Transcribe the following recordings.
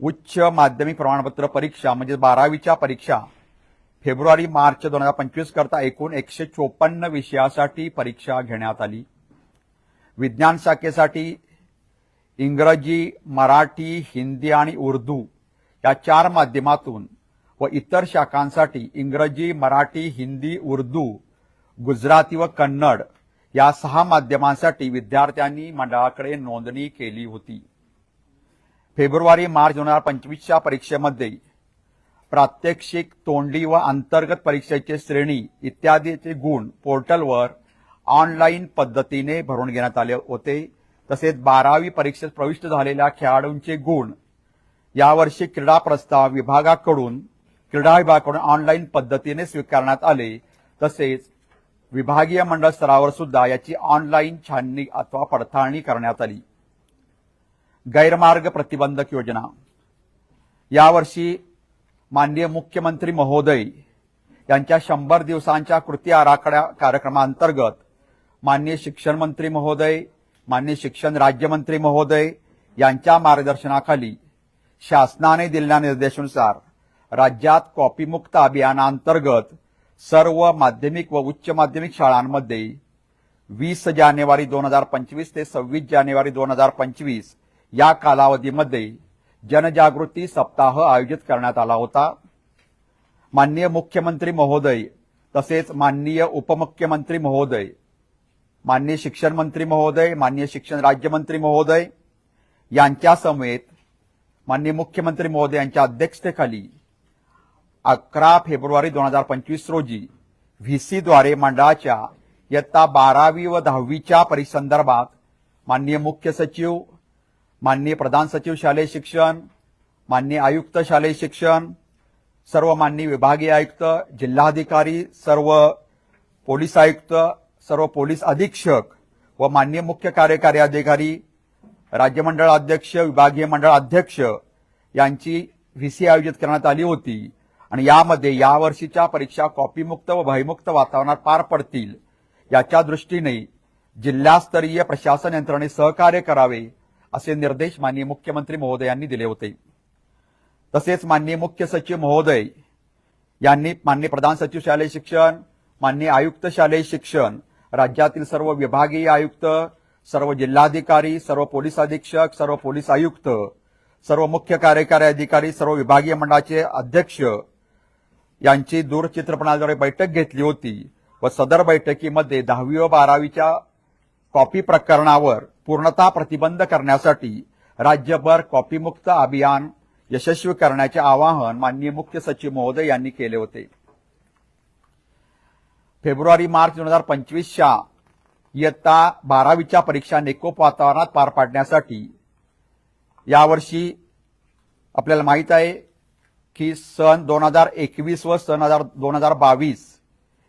उच्च माध्यमिक प्रमाणपत्र परीक्षा म्हणजे बारावीच्या परीक्षा फेब्रुवारी मार्च दोन हजार पंचवीस करता एकूण एकशे चोपन्न विषयासाठी परीक्षा घेण्यात आली. विज्ञान शाखेसाठी इंग्रजी मराठी हिंदी आणि उर्दू या चार माध्यमातून व इतर शाखांसाठी इंग्रजी मराठी हिंदी उर्दू गुजराती व कन्नड या सहा माध्यमांसाठी विद्यार्थ्यांनी मंडळाकडे नोंदणी केली होती. फेब्रुवारी मार्च दोन हजार पंचवीसच्या परीक्षेमध्ये प्रात्यक्षिक तोंडी व अंतर्गत परीक्षेचे श्रेणी इत्यादीचे गुण पोर्टलवर ऑनलाईन पद्धतीने भरून घेण्यात आले होते. तसेच बारावी परीक्षेत प्रविष्ट झालेल्या खेळाडूंचे गुण यावर्षी क्रीडा प्रस्ताव विभागाकडून क्रीडा विभागाकडून ऑनलाईन पद्धतीने स्वीकारण्यात आले. तसेच विभागीय मंडळ स्तरावर सुद्धा याची ऑनलाईन छाननी अथवा पडताळणी करण्यात आली. गैरमार्ग प्रतिबंधक योजना. यावर्षी माननीय मुख्यमंत्री महोदय यांच्या शंभर दिवसांच्या कृती आराखड्या कार्यक्रमांतर्गत माननीय शिक्षण मंत्री महोदय माननीय शिक्षण राज्यमंत्री महोदय यांच्या मार्गदर्शनाखाली शासनाने दिलेल्या निर्देशानुसार राज्यात कॉपीमुक्त अभियानांतर्गत सर्व माध्यमिक व उच्च माध्यमिक शाळांमध्ये वीस जानेवारी दोन हजार पंचवीस ते सव्वीस जानेवारी दोन हजार पंचवीस या कालावधीमध्ये जनजागृती सप्ताह आयोजित करण्यात आला होता. माननीय मुख्यमंत्री महोदय तसेच माननीय उपमुख्यमंत्री महोदय माननीय शिक्षण मंत्री महोदय माननीय शिक्षण राज्यमंत्री महोदय यांच्या समेत माननीय मुख्यमंत्री महोदय यांच्या अध्यक्षतेखाली अकरा फेब्रुवारी दोन हजार पंचवीस रोजी व्ही सीद्वारे मंडळाच्या इयत्ता बारावी व दहावीच्या परिसंदर्भात माननीय मुख्य सचिव माननीय प्रधान सचिव शालेय शिक्षण माननीय आयुक्त शालेय शिक्षण सर्व माननीय विभागीय आयुक्त जिल्हाधिकारी सर्व पोलीस आयुक्त सर्व पोलीस अधीक्षक व माननीय मुख्य कार्यकारी अधिकारी राज्यमंडळ अध्यक्ष विभागीय मंडळ अध्यक्ष यांची व्हीसी आयोजित करण्यात आली होती. आणि यामध्ये यावर्षीच्या परीक्षा कॉपीमुक्त व भयमुक्त वातावरणात पार पडतील याच्या दृष्टीने जिल्हास्तरीय प्रशासन यंत्रणेत सहकार्य करावे असे निर्देश माननीय मुख्यमंत्री महोदयांनी दिले होते. तसेच माननीय मुख्य सचिव महोदय यांनी माननीय प्रधान सचिव शालेय शिक्षण माननीय आयुक्त शालेय शिक्षण राज्यातील सर्व विभागीय आयुक्त सर्व जिल्हाधिकारी सर्व पोलीस अधीक्षक सर्व पोलीस आयुक्त सर्व मुख्य कार्यकारी अधिकारी सर्व विभागीय मंडळाचे अध्यक्ष यांची दूरचित्रपणाद्वारे बैठक घेतली होती व सदर बैठकीमध्ये दहावी व बारावीच्या कॉपी प्रकरणावर पूर्णता प्रतिबंध करण्यासाठी राज्यभर कॉपीमुक्त अभियान यशस्वी करण्याचे आवाहन माननीय मुख्य सचिव महोदय यांनी केले होते. फेब्रुवारी मार्च दोन हजार पंचवीसच्या इयत्ता बारावीच्या परीक्षा निकोप वातावरणात पार पाडण्यासाठी यावर्षी आपल्याला माहीत आहे की सन दोन हजार एकवीस व सन हजार दोन हजार बावीस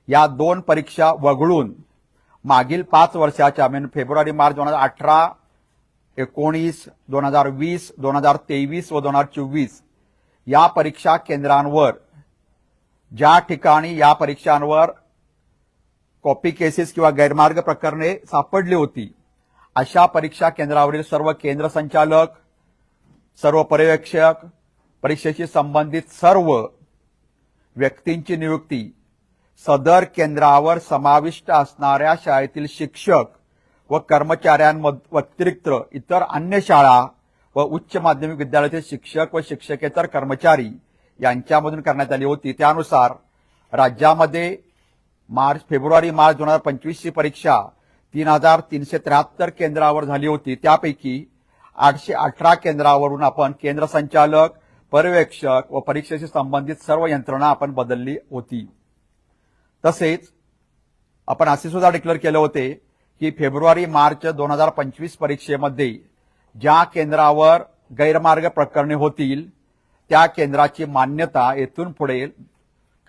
या दोन परीक्षा वगळून मागील पाच वर्षाच्या म्हणजे फेब्रुवारी मार्च दोन हजार अठरा एकोणीस दोन हजार वीस दोन हजार तेवीस व दोन हजार चोवीस या परीक्षा केंद्रांवर ज्या ठिकाणी या परीक्षांवर कॉपी केसेस किंवा गैरमार्ग प्रकरणे सापडली होती अशा परीक्षा केंद्रावरील सर्व केंद्र संचालक सर्व पर्यवेक्षक परीक्षेशी संबंधित सर्व व्यक्तींची नियुक्ती सदर केंद्रावर समाविष्ट असणाऱ्या शाळेतील शिक्षक व कर्मचाऱ्यांव्यतिरिक्त इतर अन्य शाळा व उच्च माध्यमिक विद्यालयातील शिक्षक व शिक्षकेतर कर्मचारी यांच्यामधून करण्यात आली होती. त्यानुसार राज्यामध्ये मार्च फेब्रुवारी मार्च दोन हजार पंचवीसची परीक्षा तीन हजार तीनशे त्र्याहत्तर केंद्रावर झाली होती. त्यापैकी आठशे अठरा केंद्रावरून आपण केंद्र संचालक पर्यवेक्षक व परीक्षेशी संबंधित सर्व यंत्रणा आपण बदलली होती. तसेच आपण असे सुद्धा डिक्लेअर केले होते की फेब्रुवारी मार्च दोन हजार पंचवीस परीक्षेमध्ये ज्या केंद्रावर गैरमार्ग प्रकरणे होतील त्या केंद्राची मान्यता येथून पुढे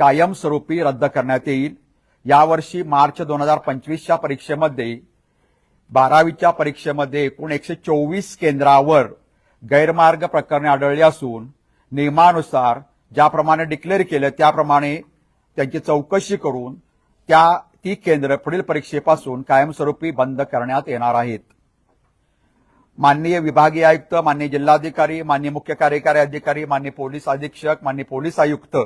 कायमस्वरूपी रद्द करण्यात येईल. यावर्षी मार्च दोन हजार पंचवीसच्या परीक्षेमध्ये बारावीच्या परीक्षेमध्ये एकूण एकशे चोवीस केंद्रावर गैरमार्ग प्रकरणे आढळली असून नियमानुसार ज्याप्रमाणे डिक्लेअर केलं त्याप्रमाणे त्यांची चौकशी करून त्या ती केंद्र पुढील परीक्षेपासून कायमस्वरूपी बंद करण्यात येणार आहेत. माननीय विभागीय आयुक्त माननीय जिल्हाधिकारी माननीय मुख्य कार्यकारी अधिकारी माननीय पोलीस अधीक्षक माननीय पोलीस आयुक्त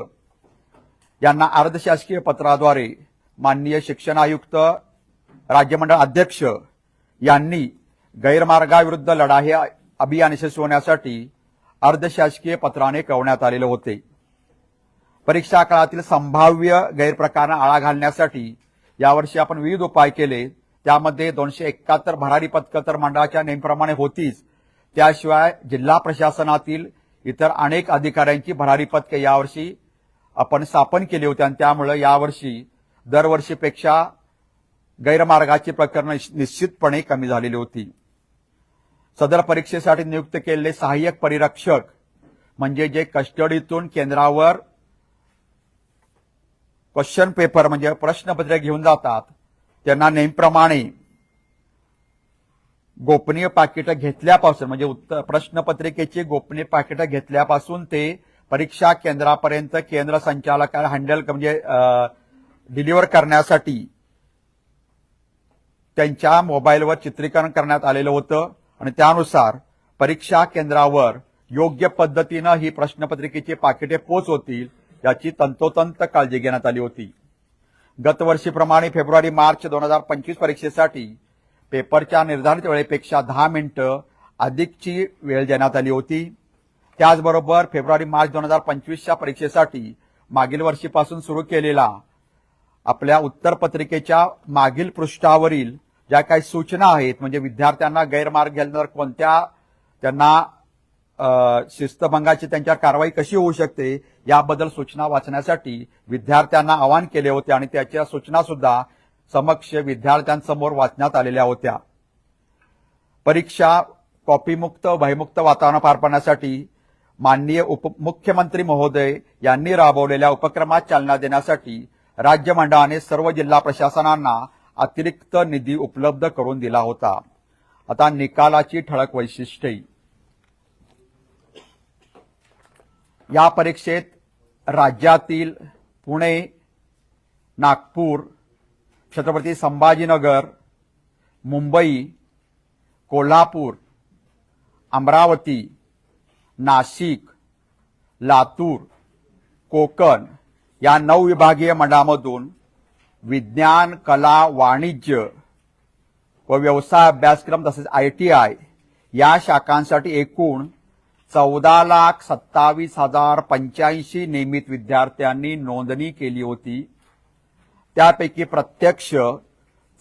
यांना अर्धशासकीय पत्राद्वारे माननीय शिक्षण आयुक्त राज्यमंडळ अध्यक्ष यांनी गैरमार्गाविरुद्ध लढा हे अभियान यशस्वी होण्यासाठी अर्धशासकीय पत्राने कळवण्यात आलेले होते. परीक्षा काळातील संभाव्य गैरप्रकारांना आळा घालण्यासाठी यावर्षी आपण विविध उपाय केले. त्यामध्ये दोनशे एकाहत्तर भरारी पथकं तर मंडळाच्या नेमप्रमाणे होतीच. त्याशिवाय जिल्हा प्रशासनातील इतर अनेक अधिकाऱ्यांची भरारी पथकं यावर्षी आपण स्थापन केली होती आणि त्यामुळे यावर्षी दरवर्षीपेक्षा गैरमार्गाची प्रकरणं निश्चितपणे कमी झालेली होती. सदर परीक्षेसाठी नियुक्त केलेले सहाय्यक परिरक्षक म्हणजे जे कस्टडीतून केंद्रावर क्वेश्चन पेपर म्हणजे प्रश्नपत्रे घेऊन जातात. त्यांना नेहमीप्रमाणे गोपनीय पाकिटं घेतल्यापासून म्हणजे उत्तर प्रश्नपत्रिकेची गोपनीय पाकिटं घेतल्यापासून ते परीक्षा केंद्रापर्यंत केंद्र संचालकाला हँडल म्हणजे डिलिव्हर करण्यासाठी त्यांच्या मोबाईलवर चित्रीकरण करण्यात आलेलं होतं. आणि त्यानुसार परीक्षा केंद्रावर योग्य पद्धतीनं ही प्रश्नपत्रिकेची पाकिटे पोच होतील याची तंतोतंत काळजी घेण्यात आली होती. गतवर्षीप्रमाणे फेब्रुवारी मार्च दोन हजार पंचवीस परीक्षेसाठी पेपरच्या निर्धारित वेळेपेक्षा दहा मिनिटं अधिकची वेळ देण्यात आली होती. त्याचबरोबर फेब्रुवारी मार्च दोन हजार पंचवीसच्या परीक्षेसाठी मागील वर्षीपासून सुरू केलेला आपल्या उत्तरपत्रिकेच्या मागील पृष्ठावरील ज्या काही सूचना आहेत म्हणजे विद्यार्थ्यांना गैरमार्ग गेल्यानंतर कोणत्या त्यांना शिस्तभंगाची त्यांच्यावर कारवाई कशी होऊ शकते याबद्दल सूचना वाचण्यासाठी विद्यार्थ्यांना आवाहन केले होते आणि त्याच्या सूचना सुद्धा समक्ष विद्यार्थ्यांसमोर वाचण्यात आलेल्या होत्या. परीक्षा कॉपीमुक्त भयमुक्त वातावरण पार पाडण्यासाठी माननीय उपमुख्यमंत्री महोदय यांनी राबवलेल्या उपक्रमात चालना देण्यासाठी राज्य मंडळाने सर्व जिल्हा प्रशासनांना अतिरिक्त निधी उपलब्ध करून दिला होता. आता निकालाची ठळक वैशिष्ट्ये. या परीक्षेत राज्यातील पुणे नागपूर छत्रपती संभाजीनगर मुंबई कोल्हापूर अमरावती नाशिक लातूर कोकण या नऊ विभागीय मंडळामधून विज्ञान कला वाणिज्य व व्यवसाय अभ्यासक्रम तसेच आय टी आय या शाखांसाठी एकूण चौदा लाख सत्तावीस हजार पंच्याऐंशी नियमित विद्यार्थ्यांनी नोंदणी केली होती. त्यापैकी प्रत्यक्ष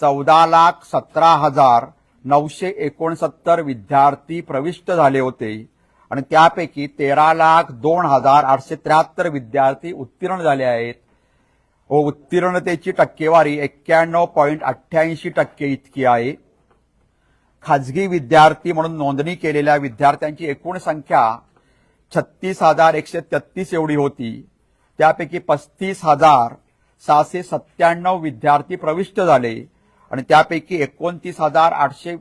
चौदा लाख सतरा हजार नऊशे एकोणसत्तर विद्यार्थी प्रविष्ट झाले होते आणि त्यापैकी तेरा लाख दोन हजार आठशे त्र्याहत्तर विद्यार्थी उत्तीर्ण झाले आहेत. व उत्तीर्णतेची टक्केवारी एक्क्याण्णव पॉईंट अठ्ठ्याऐंशी टक्के इतकी आहे. खाजगी विद्यार्थी म्हणून नोंदणी केलेल्या विद्यार्थ्यांची एकूण संख्या छत्तीस हजार एकशे तेहतीस एवढी होती. त्यापैकी पस्तीस हजार सहाशे सत्त्याण्णव विद्यार्थी प्रविष्ट झाले आणि त्यापैकी एकोणतीस हजार आठशे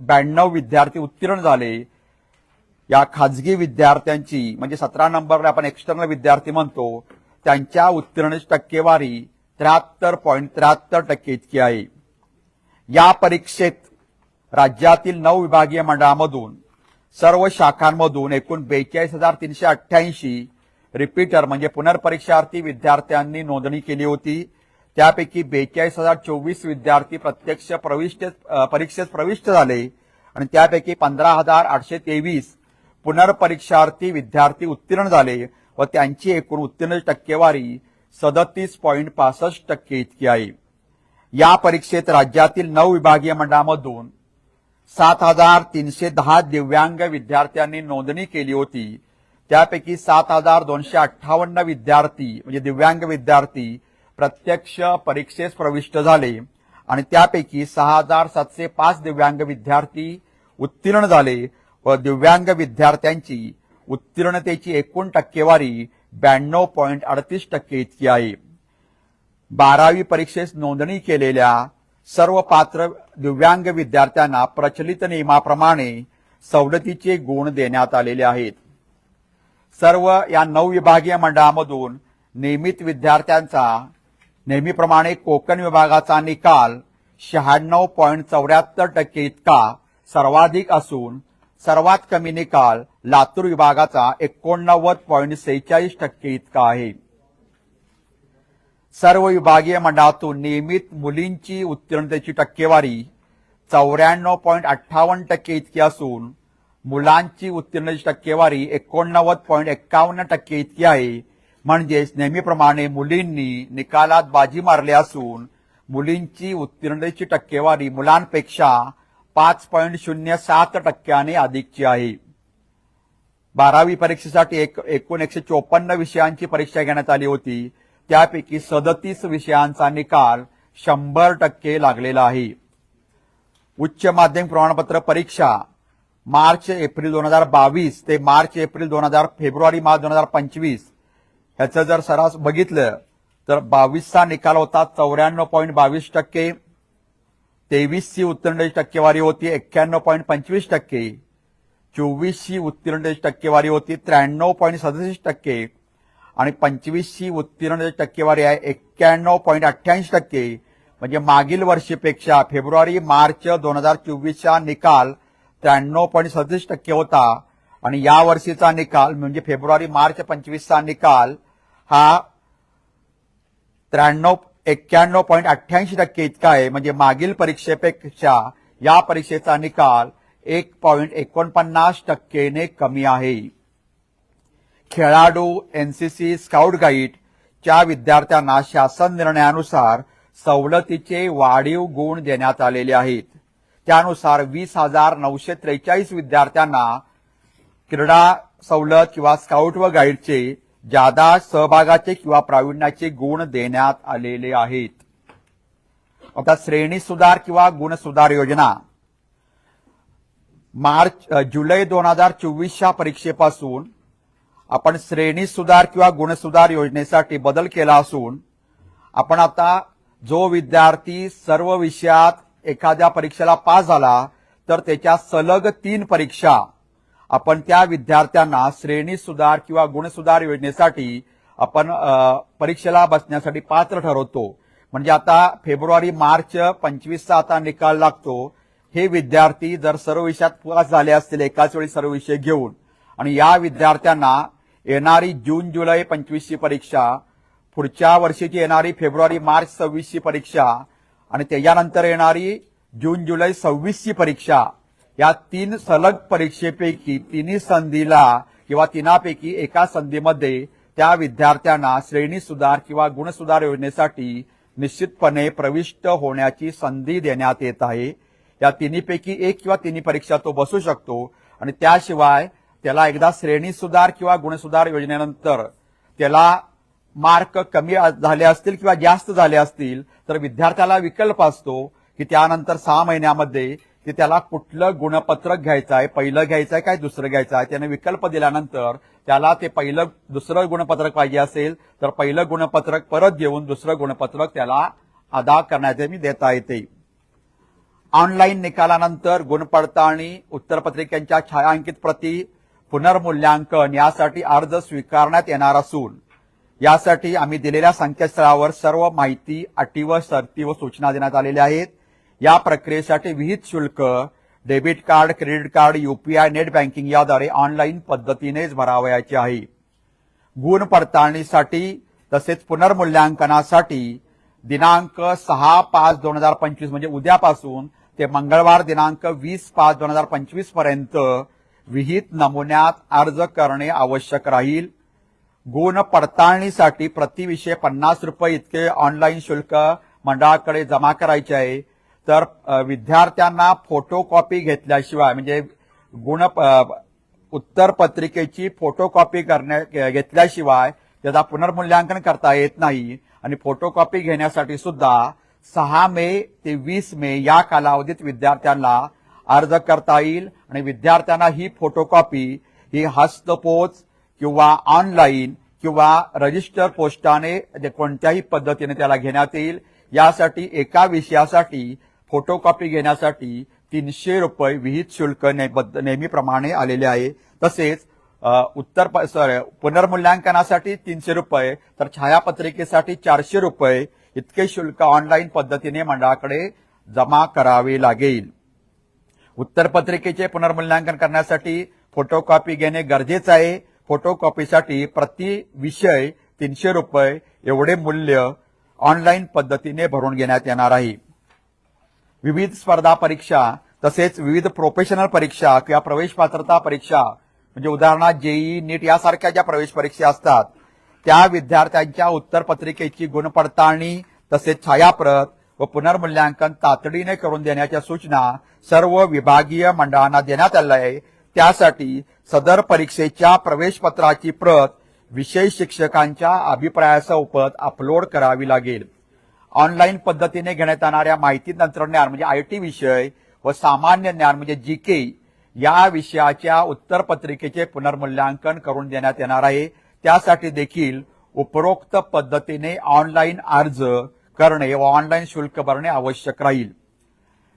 ब्याण्णव विद्यार्थी उत्तीर्ण झाले. या खाजगी विद्यार्थ्यांची म्हणजे सतरा नंबरला आपण एक्सटर्नल विद्यार्थी म्हणतो त्यांच्या उत्तीर्ण टक्केवारी त्र्याहत्तर पॉईंट त्र्याहत्तर टक्के इतकी आहे. या परीक्षेत राज्यातील नऊ विभागीय मंडळामधून सर्व शाखांमधून एकूण बेचाळीस हजार तीनशे अठ्ठ्याऐंशी रिपीटर म्हणजे पुनर्परीक्षार्थी विद्यार्थ्यांनी नोंदणी केली होती. त्यापैकी बेचाळीस हजार चोवीस विद्यार्थी प्रत्यक्ष प्रविष्ट परीक्षेत प्रविष्ट झाले आणि त्यापैकी पंधरा हजार आठशे तेवीस पुनर्परीक्षार्थी विद्यार्थी उत्तीर्ण झाले व त्यांची एकूण उत्तीर्ण टक्केवारी सदतीस पॉईंट पासष्ट टक्के इतकी आहे. या परीक्षेत राज्यातील नऊ विभागीय मंडळामधून सात हजार तीनशे दहा दिव्यांग विद्यार्थ्यांनी नोंदणी केली होती. त्यापैकी सात हजार दोनशे अठ्ठावन्न विद्यार्थी म्हणजे दिव्यांग विद्यार्थी प्रत्यक्ष परीक्षेस प्रविष्ट झाले. आणि त्यापैकी सहा हजार सातशे पाच दिव्यांग विद्यार्थी उत्तीर्ण झाले व दिव्यांग विद्यार्थ्यांची उत्तीर्णतेची एकूण टक्केवारी ब्याण्णव पॉईंट अडतीस टक्के इतकी आहे. बारावी परीक्षेस नोंदणी केलेल्या सर्व पात्र दिव्यांग विद्यार्थ्यांना प्रचलित नियमाप्रमाणे सवलतीचे गुण देण्यात आलेले आहेत. सर्व या नऊ विभागीय मंडळामधून नियमित विद्यार्थ्यांचा नेहमीप्रमाणे कोकण विभागाचा निकाल शहाण्णव पॉईंट चौऱ्याहत्तर टक्के इतका सर्वाधिक असून सर्वात कमी निकाल लातूर विभागाचा एकोणनव्वद पॉईंट सेहेचाळीस टक्के इतका आहे. सर्व विभागीय मंडळातून नियमित मुलींची उत्तीर्णतेची टक्केवारी चौऱ्याण्णव पॉईंट अठ्ठावन्न टक्के इतकी असून मुलांची उत्तीर्णतेची टक्केवारी एकोणनव्वद पॉईंट एक्कावन्न टक्के इतकी आहे. म्हणजेच नेहमीप्रमाणे मुलींनी निकालात बाजी मारली असून मुलींची उत्तीर्णतेची टक्केवारी मुलांपेक्षा पाच पॉईंट शून्य सात टक्क्याने अधिकची आहे. बारावी परीक्षेसाठी एक एकूण एकशे चोपन्न विषयांची परीक्षा घेण्यात आली होती. त्यापैकी सदतीस विषयांचा निकाल शंभर टक्के लागलेला आहे. उच्च माध्यमिक प्रमाणपत्र परीक्षा मार्च एप्रिल दोन हजार बावीस ते मार्च एप्रिल दोन हजार फेब्रुवारी मार्च दोन हजार पंचवीस ह्याचं जर सरास बघितलं तर बावीसचा निकाल होता चौऱ्याण्णव पॉईंट बावीस टक्के तेवीसची उत्तीर्णची टक्केवारी होती एक्क्याण्णव पॉईंट पंचवीस टक्के चोवीसची उत्तीर्णची टक्केवारी होती त्र्याण्णव पॉईंट सदतीस टक्के आणि पंचवीसची उत्तीर्ण टक्केवारी आहे एक्क्याण्णव पॉईंट अठ्ठ्याऐंशी टक्के. म्हणजे मागील वर्षीपेक्षा फेब्रुवारी मार्च दोन हजार चोवीसचा निकाल त्र्याण्णव पॉईंट सदतीस टक्के होता. आणि या वर्षीचा निकाल म्हणजे फेब्रुवारी मार्च पंचवीसचा निकाल हा त्र्याण्णव एक्क्याण्णव पॉईंट अठ्ठ्याऐंशी टक्के इतका आहे. म्हणजे मागील परीक्षेपेक्षा या परीक्षेचा निकाल एक पॉईंट एकोणपन्नास टक्केने कमी आहे. खेळाडू एनसीसी स्काउट गाईडच्या विद्यार्थ्यांना शासन निर्णयानुसार सवलतीचे वाढीव गुण देण्यात आलेले आहेत. त्यानुसार वीस हजार नऊशे त्रेचाळीस विद्यार्थ्यांना क्रीडा सवलत किंवा स्काउट व गाईडचे जादा सहभागाचे किंवा प्रावीण्याचे गुण देण्यात आलेले आहेत. आता श्रेणी सुधार किंवा गुण सुधार योजना. मार्च जुलै दोन हजार चोवीसच्या परीक्षेपासून आपण श्रेणी सुधार किंवा गुणसुधार योजनेसाठी बदल केला असून आपण आता जो विद्यार्थी सर्व विषयात एखाद्या परीक्षेला पास झाला तर त्याच्या सलग तीन परीक्षा आपण त्या विद्यार्थ्यांना श्रेणी सुधार किंवा गुणसुधार योजनेसाठी आपण परीक्षेला बसण्यासाठी पात्र ठरवतो. म्हणजे आता फेब्रुवारी मार्च पंचवीसचा आता निकाल लागतो. हे विद्यार्थी जर सर्व विषयात पास झाले असतील एकाच वेळी सर्व विषय घेऊन आणि या विद्यार्थ्यांना येणारी जून जुलै पंचवीसची परीक्षा पुढच्या वर्षीची येणारी फेब्रुवारी मार्च सव्वीसची परीक्षा आणि त्याच्यानंतर येणारी जून जुलै सव्वीसची परीक्षा. या तीन सलग परीक्षेपैकी तिन्ही संधीला किंवा तिनापैकी एका संधीमध्ये त्या विद्यार्थ्यांना श्रेणी सुधार किंवा गुणसुधार योजनेसाठी निश्चितपणे प्रविष्ट होण्याची संधी देण्यात येत आहे. या तिन्हीपैकी एक किंवा तिन्ही परीक्षा तो बसू शकतो. आणि त्याशिवाय त्याला एकदा श्रेणी सुधार किंवा गुणसुधार योजनेनंतर त्याला मार्क कमी झाले असतील किंवा जास्त झाले असतील तर विद्यार्थ्याला विकल्प असतो की त्यानंतर सहा महिन्यामध्ये की त्याला कुठलं गुणपत्रक घ्यायचं आहे पहिलं घ्यायचं आहे काय दुसरं घ्यायचं आहे त्याने विकल्प दिल्यानंतर त्याला ते पहिलं दुसरं गुणपत्रक पाहिजे असेल तर पहिलं गुणपत्रक परत घेऊन दुसरं गुणपत्रक त्याला अदा करण्याचे मी देता येते. ऑनलाईन निकालानंतर गुणपडताळणी उत्तरपत्रिकांच्या छायांकित प्रती पुनर्मूल्यांकन यासाठी अर्ज स्वीकारण्यात येणार असून यासाठी आम्ही दिलेल्या संकेतस्थळावर सर्व माहिती अटी व शर्ती व सूचना देण्यात आलेल्या आहेत. या प्रक्रियेसाठी विहित शुल्क debit card credit card UPI net banking याद्वारे ऑनलाईन पद्धतीनेच भरावयाचे आहे. गुण पडताळणीसाठी तसेच पुनर्मूल्यांकनासाठी दिनांक सहा पाच दोन हजार पंचवीस म्हणजे उद्यापासून ते मंगळवार दिनांक वीस पाच दोन हजार पंचवीसपर्यंत विहित नमुन्यात अर्ज करणे आवश्यक राहील. गुण पडताळणीसाठी प्रतिविषय पन्नास रुपये इतके ऑनलाईन शुल्क मंडळाकडे जमा करायचे आहे. तर विद्यार्थ्यांना फोटोकॉपी घेतल्याशिवाय म्हणजे गुण उत्तरपत्रिकेची उत्तर पत्रिकेची फोटोकॉपी करण्या घेतल्याशिवाय त्याचा पुनर्मूल्यांकन करता येत नाही. आणि फोटोकॉपी घेण्यासाठी सुद्धा सहा मे ते वीस मे या कालावधीत विद्यार्थ्यांना अर्ज करता येईल आणि विद्यार्थ्यांना ही फोटोकॉपी ही हस्तपोच किंवा ऑनलाईन किंवा रजिस्टर पोस्टाने जे कोणत्याही पद्धतीने त्याला घेण्यात येईल. यासाठी एका विषयासाठी फोटोकॉपी घेण्यासाठी तीनशे रुपये विहित शुल्क ने- नेहमीप्रमाणे आलेले आहे. तसेच उत्तर प- सॉरी, पुनर्मूल्यांकनासाठी तीनशे रुपये तर छायापत्रिकेसाठी चारशे रुपये इतके शुल्क ऑनलाईन पद्धतीने मंडळाकडे जमा करावे लागेल. उत्तरपत्रिकेचे पुनर्मूल्यांकन करण्यासाठी फोटोकॉपी घेणे गरजेचं आहे. फोटोकॉपीसाठी प्रति विषय तीनशे रुपये एवढे मूल्य ऑनलाईन पद्धतीने भरून घेण्यात येणार आहे. विविध स्पर्धा परीक्षा तसेच विविध प्रोफेशनल परीक्षा किंवा प्रवेश पात्रता परीक्षा म्हणजे उदाहरणार्थ जेई नीट यासारख्या ज्या प्रवेश परीक्षा असतात त्या विद्यार्थ्यांच्या उत्तरपत्रिकेची गुणपडताळणी तसेच छायाप्रत व पुनर्मूल्यांकन तातडीने करून देण्याच्या सूचना सर्व विभागीय मंडळांना देण्यात आल्या आहे त्यासाठी सदर परीक्षेच्या प्रवेशपत्राची प्रत विषय शिक्षकांच्या अभिप्रायासोबत अपलोड करावी लागेल. ऑनलाईन पद्धतीने घेण्यात येणाऱ्या माहिती तंत्रज्ञान म्हणजे आय टी विषय व सामान्य ज्ञान म्हणजे जी के या विषयाच्या उत्तरपत्रिकेचे पुनर्मूल्यांकन करून देण्यात येणार आहे. त्यासाठी देखील उपरोक्त पद्धतीने ऑनलाईन अर्ज करणे व ऑनलाईन शुल्क भरणे आवश्यक राहील.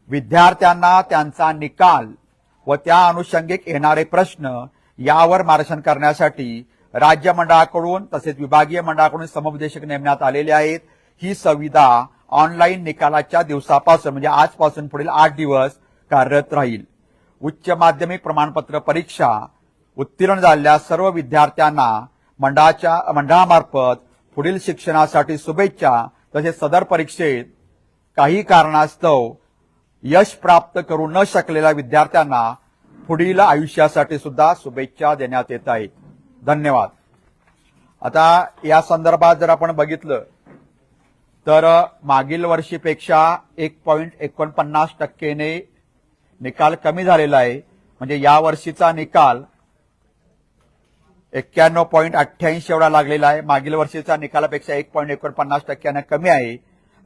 विद्यार्थ्यांना त्यांचा निकाल व त्या अनुषंगिक येणारे प्रश्न यावर मार्गदर्शन करण्यासाठी राज्य मंडळाकडून तसेच विभागीय मंडळाकडून समुपदेशक नेमण्यात आलेले आहेत. ही सुविधा ऑनलाईन निकालाच्या दिवसापासून म्हणजे आजपासून पुढील आठ दिवस कार्यरत राहील. उच्च माध्यमिक प्रमाणपत्र परीक्षा उत्तीर्ण झालेल्या सर्व विद्यार्थ्यांना मंडळाच्या मंडळामार्फत पुढील शिक्षणासाठी शुभेच्छा तसेच सदर परीक्षेत काही कारणास्तव यश प्राप्त करू न शकलेल्या विद्यार्थ्यांना पुढील आयुष्यासाठी सुद्धा शुभेच्छा देण्यात येत आहेत. धन्यवाद. आता या संदर्भात जर आपण बघितलं तर मागील वर्षीपेक्षा एक पॉईंट एकोणपन्नास टक्केने निकाल कमी झालेला आहे. म्हणजे या वर्षीचा निकाल एक्क्याण्णव पॉईंट अठ्ठ्याऐंशी एवढा लागलेला आहे. मागील वर्षीचा निकालापेक्षा एक पॉईंट एकोणपन्नास टक्क्यानं कमी आहे.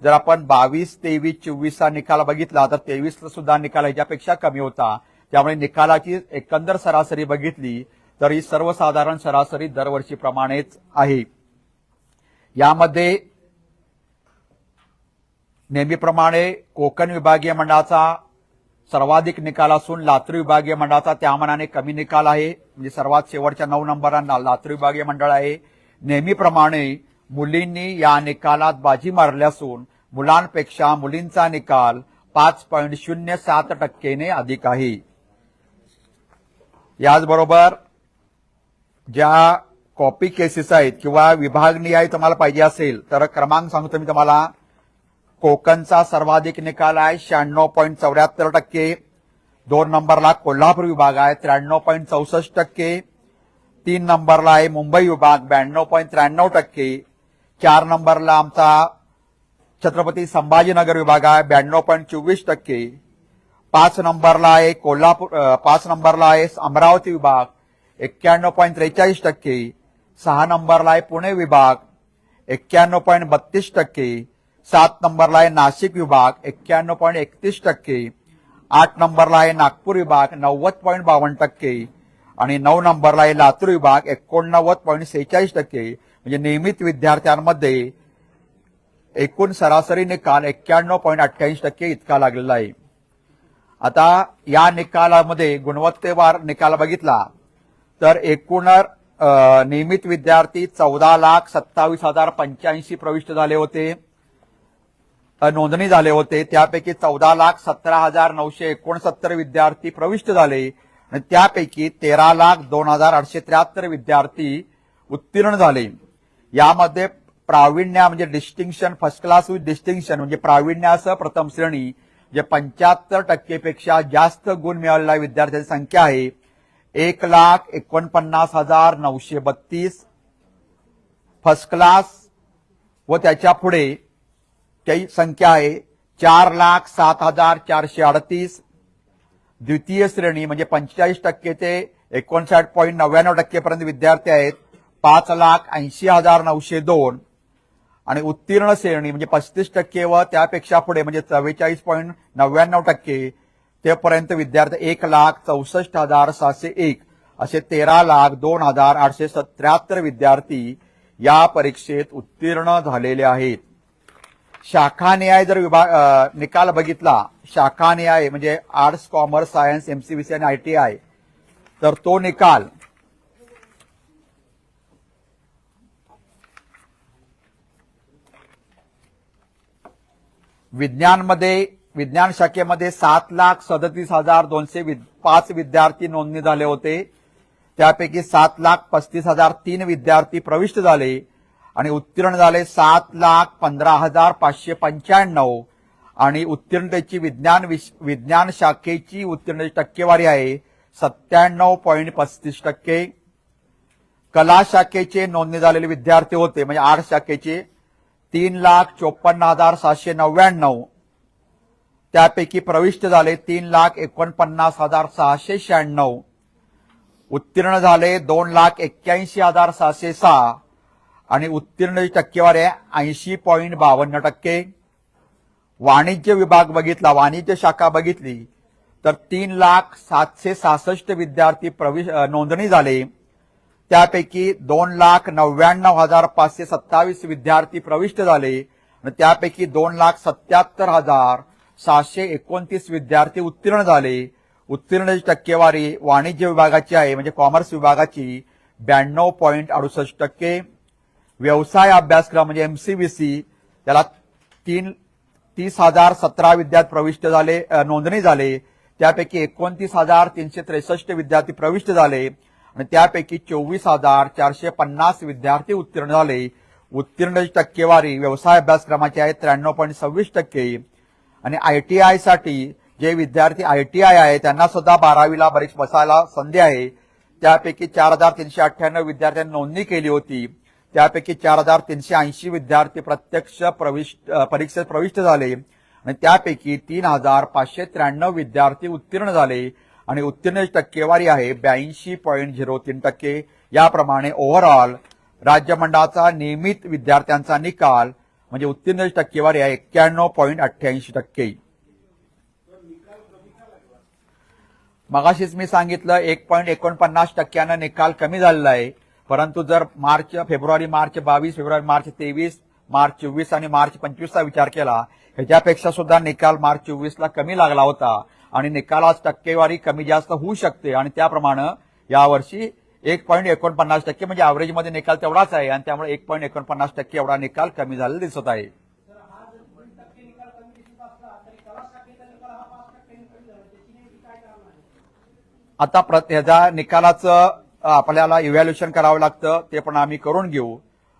जर आपण बावीस तेवीस चोवीसचा निकाल बघितला तर तेवीसला सुद्धा निकाल ह्याच्यापेक्षा कमी होता. त्यामुळे निकालाची एकंदर सरासरी बघितली तर ही सर्वसाधारण सरासरी दरवर्षीप्रमाणेच आहे. यामध्ये नेहमीप्रमाणे कोकण विभागीय मंडळाचा सर्वाधिक निकाल असून लातूर विभागीय मंडळाचा त्या मनाने कमी निकाल आहे. म्हणजे सर्वात शेवटच्या नऊ नंबरांना लातूर विभागीय मंडळ आहे. नेहमीप्रमाणे मुलींनी या निकालात बाजी मारली असून मुलांपेक्षा मुलींचा निकाल पाच पॉईंट शून्य सात टक्केने अधिक आहे. याचबरोबर ज्या कॉपी केसेस आहेत किंवा विभागनिहाय तुम्हाला पाहिजे असेल तर क्रमांक सांगतो मी तुम्हाला. कोकणचा सर्वाधिक निकाल आहे शहाण्णव पॉईंट चौऱ्याहत्तर टक्के. दोन नंबरला कोल्हापूर विभाग आहे त्र्याण्णव पॉईंट चौसष्ट टक्के. तीन नंबरला आहे मुंबई विभाग ब्याण्णव पॉईंट त्र्याण्णव टक्के. चार नंबरला आमचा छत्रपती संभाजीनगर विभाग आहे ब्याण्णव पॉईंट चोवीस टक्के. पाच नंबरला आहे कोल्हापूर पाच नंबरला आहे अमरावती विभाग एक्क्याण्णव पॉईंट त्रेचाळीस टक्के. सहा नंबरला आहे पुणे विभाग एक्क्याण्णव पॉईंट बत्तीस टक्के. सात नंबरला आहे नाशिक विभाग एक्क्याण्णव पॉईंट एकतीस टक्के. आठ नंबरला आहे नागपूर विभाग नव्वद पॉईंट बावन्न टक्के. आणि नऊ नंबरला आहे लातूर विभाग एकोणनव्वद पॉईंट सेहेचाळीस टक्के. म्हणजे नियमित विद्यार्थ्यांमध्ये एकूण सरासरी निकाल एक्क्याण्णव पॉईंट अठ्ठ्याऐंशी टक्के इतका लागलेला आहे. आता या निकालामध्ये गुणवत्तेवार निकाल बघितला तर एकूण नियमित विद्यार्थी चौदा लाख सत्तावीस हजार पंच्याऐंशी प्रविष्ट झाले होते. नोंदणी झाले होते. त्यापैकी चौदा लाख सतरा हजार नऊशे एकोणसत्तर विद्यार्थी प्रविष्ट झाले. आणि त्यापैकी तेरा लाख दोन हजार आठशे त्र्याहत्तर विद्यार्थी उत्तीर्ण झाले. यामध्ये प्रावीण्य म्हणजे distinction first class with distinction म्हणजे प्रावीण्यासह प्रथम श्रेणी जे पंच्याहत्तर टक्केपेक्षा जास्त गुण मिळालेल्या विद्यार्थ्यांची संख्या आहे. एक लाख एकोणपन्नास हजार नऊशे बत्तीस. फर्स्ट क्लास व त्याच्या पुढे त्याची संख्या आहे चार लाख सात हजार चारशे अडतीस. द्वितीय श्रेणी म्हणजे पंचेचाळीस टक्के ते एकोणसाठ पॉईंट नव्याण्णव टक्केपर्यंत विद्यार्थी आहेत. पाच लाख ऐंशी हजार नऊशे दोन. आणि उत्तीर्ण श्रेणी म्हणजे पस्तीस टक्के व त्यापेक्षा पुढे म्हणजे चव्वेचाळीस पॉईंट नव्याण्णव टक्के तेपर्यंत विद्यार्थी एक लाख चौसष्ट हजार सहाशे एक. असे तेरा लाख दोन हजार आठशे सत्र्याहत्तर विद्यार्थी या परीक्षेत उत्तीर्ण झालेले आहेत. शाखानिहाय जर विभाग निकाल बघितला शाखानिहाय म्हणजे आर्ट्स कॉमर्स सायन्स एमसीबीसी आणि आयटीआय तर तो निकाल विज्ञानमध्ये विज्ञान शाखेमध्ये सात लाख सदतीस हजार दोनशे पाच विद्यार्थी नोंदणी झाले होते. त्यापैकी सात लाख पस्तीस हजार तीन विद्यार्थी प्रविष्ट झाले. आणि उत्तीर्ण झाले सात लाख पंधरा हजार पाचशे पंच्याण्णव. आणि उत्तीर्णतेची विज्ञान विश- विज्ञान शाखेची उत्तीर्ण टक्केवारी आहे सत्त्याण्णव पॉईंट पस्तीस टक्के. कला शाखेचे नोंदणी झालेले विद्यार्थी होते म्हणजे आर्ट शाखेचे तीन लाख चोपन्न हजार सातशे नव्याण्णव. त्यापैकी प्रविष्ट झाले तीन लाख एकोणपन्नास हजार सहाशे शहाण्णव. उत्तीर्ण झाले दोन लाख एक्क्याऐंशी हजार सहाशे सहा. आणि उत्तीर्णची टक्केवारी आहे ऐंशी पॉईंट बावन्न टक्के. वाणिज्य विभाग बघितला वाणिज्य शाखा बघितली तर तीन लाख सातशे सहासष्ट विद्यार्थी प्रवेश नोंदणी झाले. त्यापैकी दोन लाख नव्याण्णव हजार पाचशे सत्तावीस विद्यार्थी प्रविष्ट झाले आणि त्यापैकी दोन लाख सत्याहत्तर हजार सहाशे एकोणतीस विद्यार्थी उत्तीर्ण झाले. उत्तीर्णची टक्केवारी वाणिज्य विभागाची आहे म्हणजे कॉमर्स विभागाची ब्याण्णव पॉईंट अडुसष्ट टक्के. व्यवसाय अभ्यासक्रम म्हणजे एमसीबीसी त्याला तीन तीस हजार सतरा विद्यार्थी प्रविष्ट झाले नोंदणी झाले. त्यापैकी एकोणतीस हजार तीनशे त्रेसष्ट विद्यार्थी प्रविष्ट झाले. आणि त्यापैकी चोवीस हजार चारशे पन्नास विद्यार्थी उत्तीर्ण झाले. उत्तीर्ण टक्केवारी व्यवसाय अभ्यासक्रमाची आहे त्र्याण्णव पॉईंट सव्वीस टक्के. आणि आय टी आयसाठी जे विद्यार्थी आय टी आय आहे त्यांना सुद्धा बारावीला बरीच बसायला संधी आहे. त्यापैकी चार हजार तीनशे अठ्ठ्याण्णव विद्यार्थ्यांनी नोंदणी केली होती. त्यापैकी चार हजार तीनशे ऐंशी विद्यार्थी प्रत्यक्ष प्रविष्ट परीक्षेत प्रविष्ट झाले. आणि त्यापैकी तीन हजार पाचशे त्र्याण्णव विद्यार्थी उत्तीर्ण झाले. आणि उत्तीर्ण टक्केवारी आहे ब्याऐंशी पॉईंट झिरो तीन टक्के. याप्रमाणे ओव्हरऑल राज्यमंडळाचा नियमित विद्यार्थ्यांचा निकाल म्हणजे उत्तीर्ण टक्केवारी आहे एक्क्याण्णव पॉईंट अठ्ठ्याऐंशी टक्के. मगाशीच मी सांगितलं एक पॉईंट एकोणपन्नास टक्क्यानं निकाल कमी झालेला आहे. परंतु जर मार्च फेब्रुवारी मार्च बावीस फेब्रुवारी मार्च तेवीस मार्च चोवीस आणि मार्च पंचवीसचा विचार केला ह्याच्यापेक्षा सुद्धा निकाल मार्च चोवीसला कमी लागला होता. आणि निकालाच टक्केवारी कमी जास्त होऊ शकते. आणि त्याप्रमाणे यावर्षी एक पॉईंट एकोणपन्नास टक्के म्हणजे ॲव्हरेजमध्ये निकाल तेवढाच आहे. आणि त्यामुळे एक पॉईंट एकोणपन्नास टक्के एवढा निकाल कमी झालेला दिसत आहे. आता प्रत ह्याच्या निकालाचं आपल्याला इव्हॅल्युएशन करावं लागतं ते पण आम्ही करून घेऊ.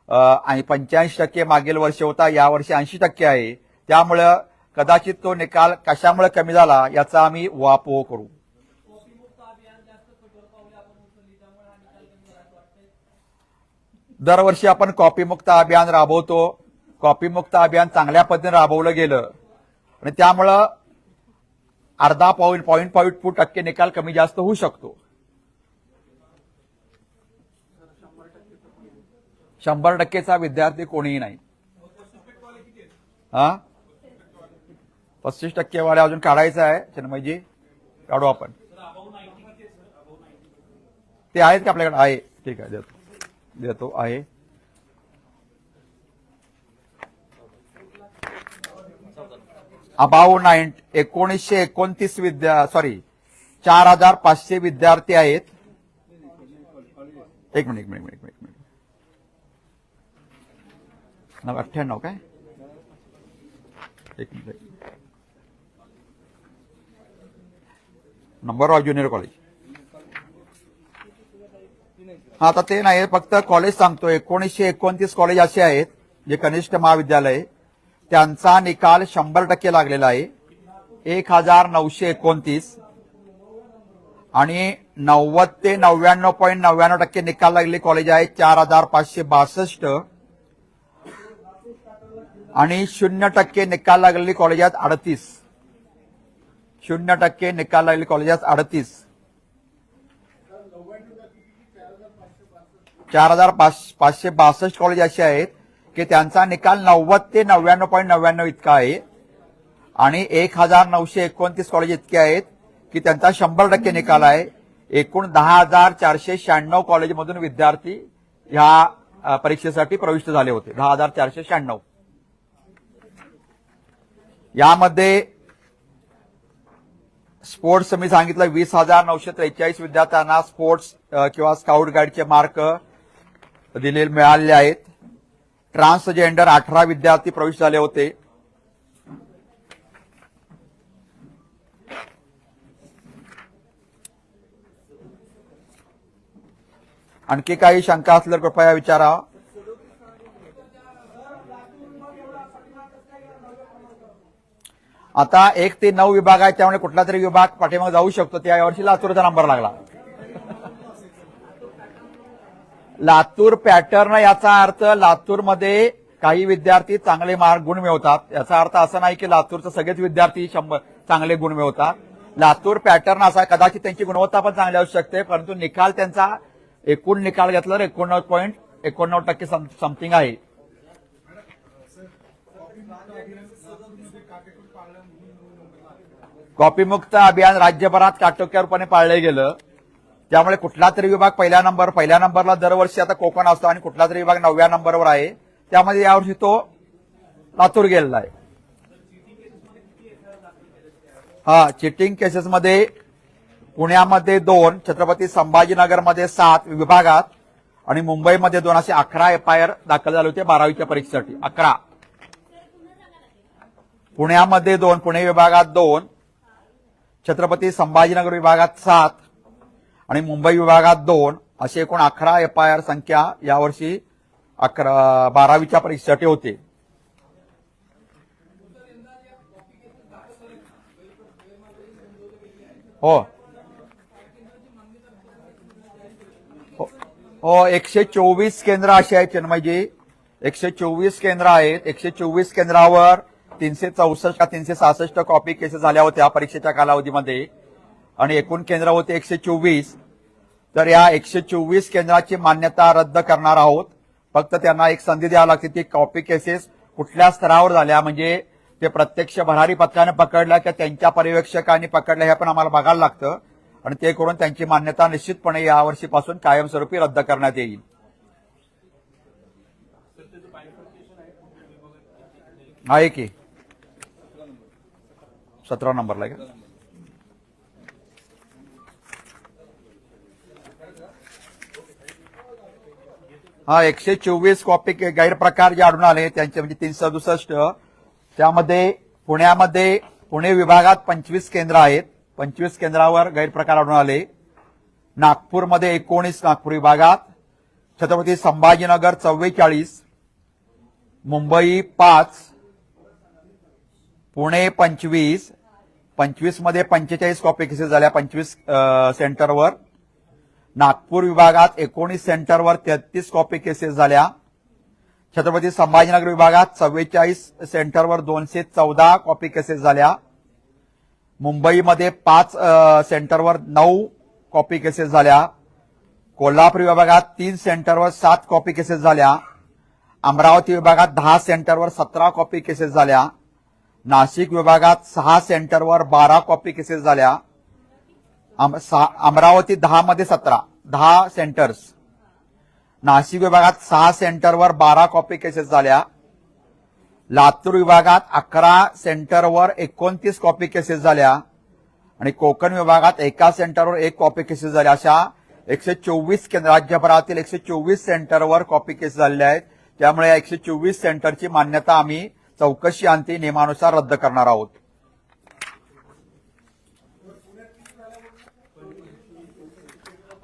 आणि पंच्याऐंशी टक्के मागील वर्षी होता यावर्षी ऐंशी टक्के आहे. त्यामुळं कदाचित तो निकाल कशामुळे कमी झाला याचा आम्ही वापो करू. दरवर्षी आपण कॉपीमुक्त अभियान राबवतो. कॉपीमुक्त अभियान चांगल्या पद्धतीने राबवलं गेलं. आणि त्यामुळं अर्धा पॉईंट पॉईंट पॉईंट फूट टक्के निकाल कमी जास्त होऊ शकतो. शंभर टक्केचा विद्यार्थी कोणीही नाही. हा? पस्तीस टक्केवाले अजून काढायचं आहे चिन्मयजी. काढू आपण. ते आहेत का आपल्याकडे? आहे. ठीक आहे देतो. देतो आहे. अबाऊ नाईन एकोणीसशे एकोणतीस विद्या सॉरी चार हजार पाचशे विद्यार्थी आहेत. एक एक मिनिट एक मिनिट एक मिनिट. नव अठ्ठ्याण्णव काय एक मिनिट नंबरराव नंबर ज्युनियर कॉलेज हा आता ते नाही फक्त कॉलेज सांगतो एकोणीसशे एकोणतीस कॉलेज असे आहेत जे कनिष्ठ महाविद्यालय. त्यांचा निकाल शंभर टक्के लागलेला आहे. एक हजार नऊशे एकोणतीस. आणि नव्वद ते नव्याण्णव पॉईंट नव्याण्णव टक्के निकाल लागले कॉलेज आहेत चार हजार पाचशे बासष्ट. आणि शून्य टक्के निकाल लागलेली कॉलेजात अडतीस. शून्य टक्के निकाल लागलेली कॉलेजात अडतीस. चार हजार पाचशे बासष्ट कॉलेज असे आहेत की त्यांचा निकाल नव्वद ते नव्याण्णव पॉईंट नव्याण्णव इतका आहे. आणि एक हजार नऊशे एकोणतीस कॉलेज इतके आहेत की त्यांचा शंभर टक्के निकाल आहे. एकूण दहा हजार चारशे शहाण्णव कॉलेजमधून विद्यार्थी ह्या परीक्षेसाठी प्रविष्ट झाले होते. दहा हजार चारशे शहाण्णव. यामध्ये स्पोर्ट्स मी सांगितलं वीस हजार नऊशे त्रेचाळीस विद्यार्थ्यांना स्पोर्ट्स किंवा स्काउट गाईडचे मार्क दिले मिळाले आहेत. ट्रान्सजेंडर अठरा विद्यार्थी प्रवेश झाले होते. आणखी काही शंका असल्यावर कृपया विचारा. आता एक ते नऊ विभाग आहे त्यामुळे कुठला तरी विभाग पाठीमागे जाऊ शकतो. त्या यावर्षी लातूरचा नंबर लागला. लातूर पॅटर्न याचा अर्थ लातूरमध्ये काही विद्यार्थी चांगले मार्क गुण मिळवतात. याचा अर्थ असा नाही की लातूरचे सगळेच विद्यार्थी शंभर चांगले गुण मिळवतात. लातूर पॅटर्न असा कदाचित त्यांची गुणवत्ता पण चांगली असू शकते परंतु निकाल त्यांचा एकूण निकाल घेतला तर एकोणनव्वद पॉईंट एकोणनव्वद टक्के समथिंग आहे. कॉपीमुक्त अभियान राज्यभरात काटोक्यावरपणे पाळलं गेलं. त्यामुळे कुठला तरी विभाग पहिल्या नंबर पहिल्या नंबरला दरवर्षी आता कोकण असतो आणि कुठला तरी विभाग नवव्या नंबरवर आहे. त्यामध्ये यावर्षी तो लातूर गेलेला आहे. हा चिटिंग केसेसमध्ये पुण्यामध्ये दोन छत्रपती संभाजीनगरमध्ये सात विभागात आणि मुंबईमध्ये दोन असे अकरा एफ आय आर दाखल झाले होते बारावीच्या परीक्षेसाठी. अकरा. पुण्यामध्ये दोन पुणे विभागात दोन छत्रपती संभाजीनगर विभागात सात आणि मुंबई विभागात दोन असे एकूण अकरा एफ आय आर संख्या यावर्षी अकरा बारावीच्या परीक्षेसाठी होते. हो. हो- हो एकशे चोवीस केंद्र अशी आहेत चिन्मयजी. एकशे चोवीस केंद्र आहेत. एकशे चोवीस केंद्रावर तीनशे चौसष्ट का तीनशे सहासष्ट कॉपी केसेस झाल्या होत्या परीक्षेच्या कालावधीमध्ये. आणि एकूण केंद्र होते एकशे चोवीस. तर या एकशे चोवीस केंद्राची मान्यता रद्द करणार आहोत. फक्त त्यांना एक संधी द्यावी लागते ती कॉपी केसेस कुठल्या स्तरावर झाल्या म्हणजे ते प्रत्यक्ष भरारी पथकाने पकडल्या किंवा त्यांच्या पर्यवेक्षकांनी पकडल्या हे पण आम्हाला बघायला लागतं. आणि ते करून त्यांची मान्यता निश्चितपणे यावर्षीपासून कायमस्वरूपी रद्द करण्यात येईल. आहे की? सतरा नंबरला आहे का? हा एकशे चोवीस कॉपी गैरप्रकार जे आढळून आले त्यांचे म्हणजे तीनशे सदुसष्ट. त्यामध्ये पुण्यामध्ये पुणे विभागात पंचवीस केंद्र आहेत. पंचवीस केंद्रावर गैरप्रकार आढळून आले. नागपूरमध्ये एकोणीस नागपूर विभागात. छत्रपती संभाजीनगर चव्वेचाळीस. मुंबई पाच. पुणे पंचवीस. पंचवीसमध्ये पंचेचाळीस कॉपी केसेस झाल्या. पंचवीस सेंटरवर. नागपूर विभागात एकोणीस सेंटरवर तेहतीस कॉपी केसेस झाल्या. छत्रपती संभाजीनगर विभागात चव्वेचाळीस सेंटरवर दोनशे चौदा कॉपी केसेस झाल्या. मुंबईमध्ये पाच सेंटरवर नऊ कॉपी केसेस झाल्या. कोल्हापूर विभागात तीन सेंटरवर सात कॉपी केसेस झाल्या. अमरावती विभागात दहा सेंटरवर सतरा कॉपी केसेस झाल्या. नाशिक विभागात सहा सेंटरवर बारा कॉपी केसेस झाल्या. अम- सहा- अमरावती दहा मध्ये सतरा दहा सेंटर्स. नाशिक विभागात सहा सेंटरवर बारा कॉपी केसेस झाल्या. लातूर विभागात अकरा सेंटरवर एकोणतीस कॉपी केसेस झाल्या. आणि कोकण विभागात एका सेंटरवर एक कॉपी केसेस झाल्या. अशा एकशे चोवीस केंद्र राज्यभरातील एकशे चोवीस सेंटरवर कॉपी केसेस झालेल्या आहेत. त्यामुळे या एकशे चोवीस सेंटरची मान्यता आम्ही चौकशी अंती नियमानुसार रद्द करणार आहोत.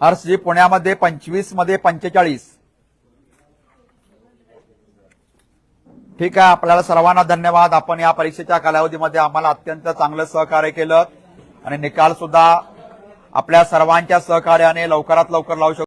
हर्षजी पुण्यामध्ये पंचवीसमध्ये पंचेचाळीस. ठीक आहे आपल्याला सर्वांना धन्यवाद. आपण या परीक्षेच्या कालावधीमध्ये आम्हाला अत्यंत चांगलं सहकार्य केलं आणि निकाल सुद्धा आपल्या सर्वांच्या सहकार्याने लवकरात लवकर लावू शकतो.